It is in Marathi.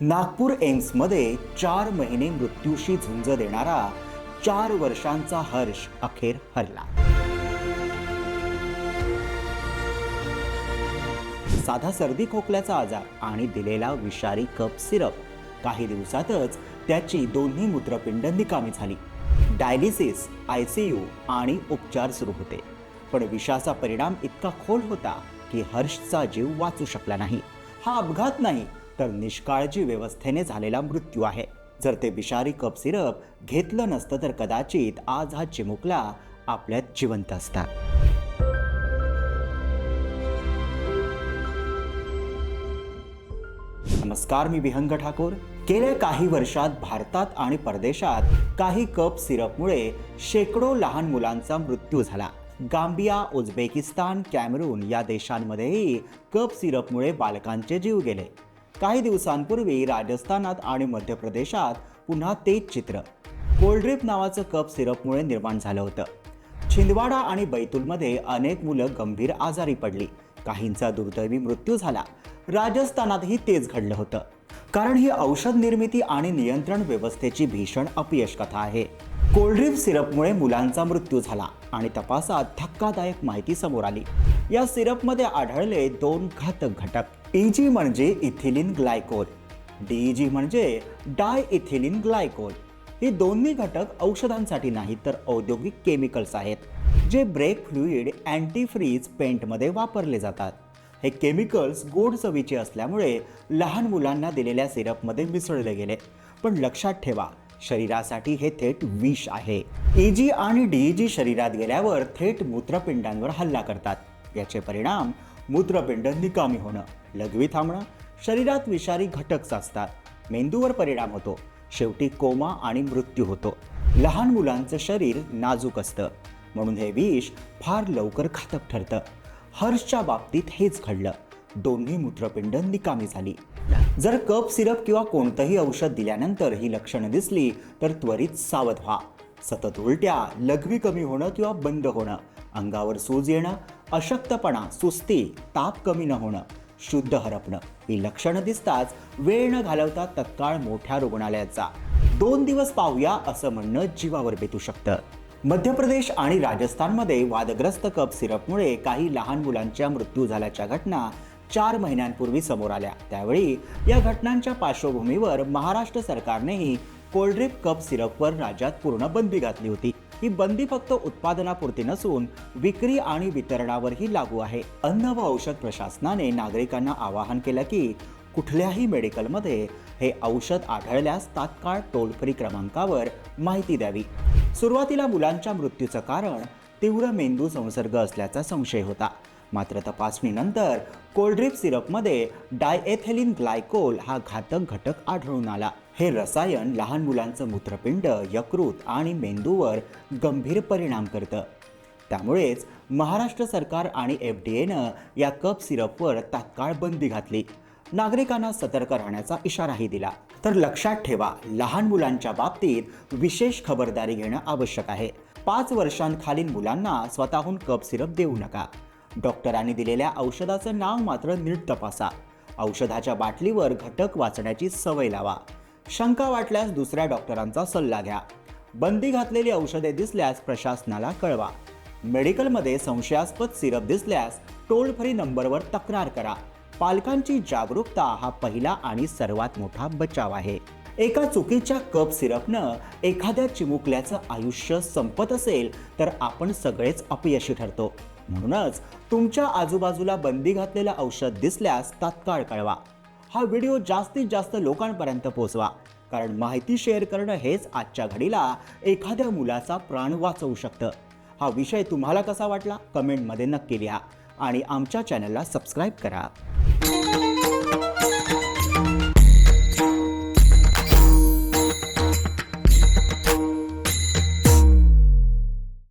नागपूर एम्समध्ये चार महिने मृत्यूशी झुंज देणारा चार वर्षांचा हर्ष अखेर हरला. साधा सर्दी खोकल्याचा आजार आणि दिलेला विषारी कप सिरप. काही दिवसातच त्याची दोन्ही मूत्रपिंड निकामी झाली. डायलिसिस आय सी यू आणि उपचार सुरू होते. पण विषाचा परिणाम इतका खोल होता की हर्षचा जीव वाचू शकला नाही. हा अपघात नाही तर निष्काळजी व्यवस्थेने झालेला मृत्यू आहे. जर ते विषारी कप सिरप घेतलं नसतं तर कदाचित आज हा चिमुकला आपल्यात जिवंत असता नमस्कार मी विहंग ठाकूर. गेल्या काही वर्षात भारतात आणि परदेशात काही कप सिरपमुळे शेकडो लहान मुलांचा मृत्यू झाला. गांबिया उझबेकिस्तान कॅमरून या देशांमध्येही कप सिरपमुळे बालकांचे जीव गेले. काही दिवसांपूर्वी राजस्थानात आणि मध्य प्रदेशात पुन्हा तेच चित्र. कोल्ड्रिप नावाचं कप सिरपमुळे निर्माण झालं होतं. छिंदवाडा आणि बैतूलमध्ये अनेक मुलं गंभीर आजारी पडली. काहींचा दुर्दैवी मृत्यू झाला. राजस्थानातही तेच घडलं होतं. कारण ही औषध निर्मिती आणि नियंत्रण व्यवस्थेची भीषण अपयश कथा आहे. कोल्ड्रिप सिरपमुळे मुलांचा मृत्यू झाला आणि तपासात धक्कादायक माहिती समोर आली. या सिरपमध्ये आढळले दोन घातक घटक. ईजी म्हणजे इथिलिन ग्लायकोल. डीईजी म्हणजे डाय इथिलिन ग्लायकोल. हे दोन्ही घटक औषधांसाठी नाही तर औद्योगिक केमिकल्स आहेत जे ब्रेक फ्लुईड अँटी फ्रीज पेंटमध्ये वापरले जातात. हे केमिकल्स गोड चवीचे असल्यामुळे लहान मुलांना दिलेल्या सिरपमध्ये मिसळले गेले. पण लक्षात ठेवा शरीरासाठी हे थेट विष आहे. ईजी आणि डीईजी शरीरात गेल्यावर थेट मूत्रपिंडांवर हल्ला करतात. याचे परिणाम मूत्रपिंड निकामी होणं लघवी थांबणं शरीरात विषारी घटक साचतात. मेंदूवर परिणाम होतो. शेवटी कोमा आणि मृत्यू होतो. लहान मुलांचं शरीर नाजूक असतं. म्हणून हे विष फार लवकर घातक ठरतं. हर्षच्या बाबतीत हेच घडलं. दोन्ही मूत्रपिंड निकामी झाली. जर कप सिरप किंवा कोणतंही औषध दिल्यानंतर ही लक्षणं दिसली तर त्वरित सावध व्हा. सतत उलट्या लघवी कमी होणं किंवा बंद होणं अंगावर सूज येणं अशक्तपणा सुस्ती ताप कमी न होणं शुद्ध हरपणं ही लक्षणं दिसताच वेळ न घालवता तत्काळ मोठ्या रुग्णालयात जा दोन दिवस पाहूया असं म्हणणं जीवावर बेतू शकतं. मध्य प्रदेश आणि राजस्थानमध्ये वादग्रस्त कप सिरपमुळे काही लहान मुलांच्या मृत्यू झाल्याच्या घटना चार महिन्यांपूर्वी समोर आल्या. त्यावेळी या घटनांच्या पार्श्वभूमीवर महाराष्ट्र सरकारनेही कोल्ड्रिप कप सिरपवर राज्यात पूर्ण बंदी घातली होती. ही बंदी फक्त उत्पादनापुरती नसून विक्री आणि वितरणावरही लागू आहे. अन्न व औषध प्रशासनाने नागरिकांना आवाहन केलं की कुठल्याही मेडिकलमध्ये हे औषध आढळल्यास तात्काळ टोल फ्री क्रमांकावर माहिती द्यावी. सुरुवातीला मुलांच्या मृत्यूचं कारण तीव्र मेंदू संसर्ग असल्याचा संशय होता. मात्र तपासणीनंतर कोल्ड्रिप सिरपमध्ये डायएथेलिन ग्लायकोल हा घातक घटक आढळून आला. हे रसायन लहान मुलांचं मूत्रपिंड यकृत आणि मेंदूवर गंभीर परिणाम करतं. त्यामुळेच महाराष्ट्र सरकार आणि एफ डी एनं या कप सिरपवर तात्काळ बंदी घातली. नागरिकांना सतर्क राहण्याचा इशाराही दिला. तर लक्षात ठेवा लहान मुलांच्या बाबतीत विशेष खबरदारी घेणं आवश्यक आहे. पाच वर्षांखालील मुलांना स्वतःहून कप सिरप देऊ नका. डॉक्टरांनी दिलेल्या औषधाचं नाव मात्र नीट तपासा. औषधाच्या बाटलीवर घटक वाचण्याची सवय लावा. शंका वाटल्यास दुसऱ्या डॉक्टरांचा सल्ला घ्या. बंदी घातलेली औषधे दिसल्यास प्रशासनाला कळवा. मेडिकलमध्ये संशयास्पद सिरप दिसल्यास टोल फ्री नंबरवर तक्रार करा. पालकांची जागरूकता हा पहिला आणि सर्वात मोठा बचाव आहे. एका चुकीच्या कप सिरपनं एखाद्या चिमुकल्याचं आयुष्य संपत असेल तर आपण सगळेच अपयशी ठरतो. म्हणूनच तुमच्या आजूबाजूला बंदी घातलेलं औषध दिसल्यास तात्काळ कळवा. हा व्हिडिओ जास्तीत जास्त लोकांपर्यंत पोहोचवा. कारण माहिती शेअर करणं हेच आजच्या घडीला एखाद्या मुलाचा प्राण वाचवू शकतं. हा विषय तुम्हाला कसा वाटला? कमेंटमध्ये नक्की लिहा. आणि आमच्या चॅनलला सबस्क्राईब करा.